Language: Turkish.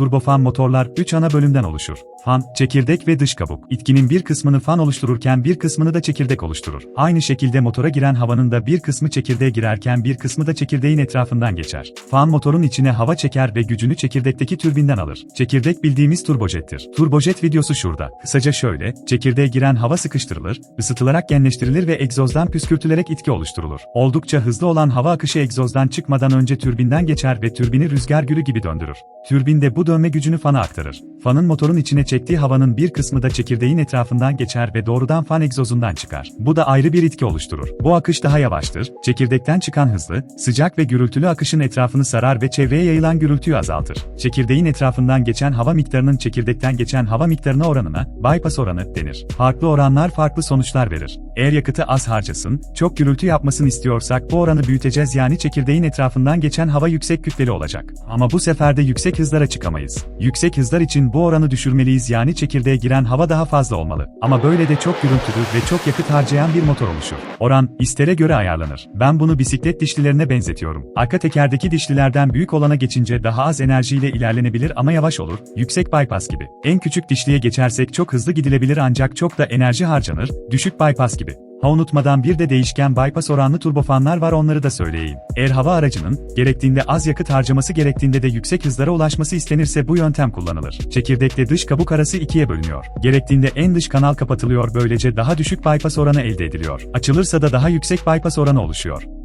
Turbofan motorlar 3 ana bölümden oluşur. Fan, çekirdek ve dış kabuk. İtkinin bir kısmını fan oluştururken bir kısmını da çekirdek oluşturur. Aynı şekilde motora giren havanın da bir kısmı çekirdeğe girerken bir kısmı da çekirdeğin etrafından geçer. Fan motorun içine hava çeker ve gücünü çekirdekteki türbinden alır. Çekirdek bildiğimiz turbojettir. Turbojet videosu şurada. Kısaca şöyle, çekirdeğe giren hava sıkıştırılır, ısıtılarak genleştirilir ve egzozdan püskürtülerek itki oluşturulur. Oldukça hızlı olan hava akışı egzozdan çıkmadan önce türbinden geçer ve türbini rüzgar gülü gibi döndürür. Türbin de bu dönme gücünü fana aktarır. Fanın motorun içine çektiği havanın bir kısmı da çekirdeğin etrafından geçer ve doğrudan fan egzozundan çıkar. Bu da ayrı bir itki oluşturur. Bu akış daha yavaştır, çekirdekten çıkan hızlı, sıcak ve gürültülü akışın etrafını sarar ve çevreye yayılan gürültüyü azaltır. Çekirdeğin etrafından geçen hava miktarının çekirdekten geçen hava miktarına oranına, bypass oranı denir. Farklı oranlar farklı sonuçlar verir. Eğer yakıtı az harcasın, çok gürültü yapmasını istiyorsak bu oranı büyüteceğiz yani çekirdeğin etrafından geçen hava yüksek kütleli olacak. Ama bu sefer de yüksek hızlara çıkamayız. Yüksek hızlar için bu oranı düşürmeliyiz yani çekirdeğe giren hava daha fazla olmalı. Ama böyle de çok gürültülü ve çok yakıt harcayan bir motor oluşur. Oran, istere göre ayarlanır. Ben bunu bisiklet dişlilerine benzetiyorum. Arka tekerdeki dişlilerden büyük olana geçince daha az enerjiyle ilerlenebilir ama yavaş olur, yüksek bypass gibi. En küçük dişliye geçersek çok hızlı gidilebilir ancak çok da enerji harcanır, düşük bypass gibi. Ha unutmadan bir de değişken bypass oranlı turbofanlar var onları da söyleyeyim. Eğer hava aracının, gerektiğinde az yakıt harcaması gerektiğinde de yüksek hızlara ulaşması istenirse bu yöntem kullanılır. Çekirdekte dış kabuk arası ikiye bölünüyor. Gerektiğinde en dış kanal kapatılıyor böylece daha düşük bypass oranı elde ediliyor. Açılırsa da daha yüksek bypass oranı oluşuyor.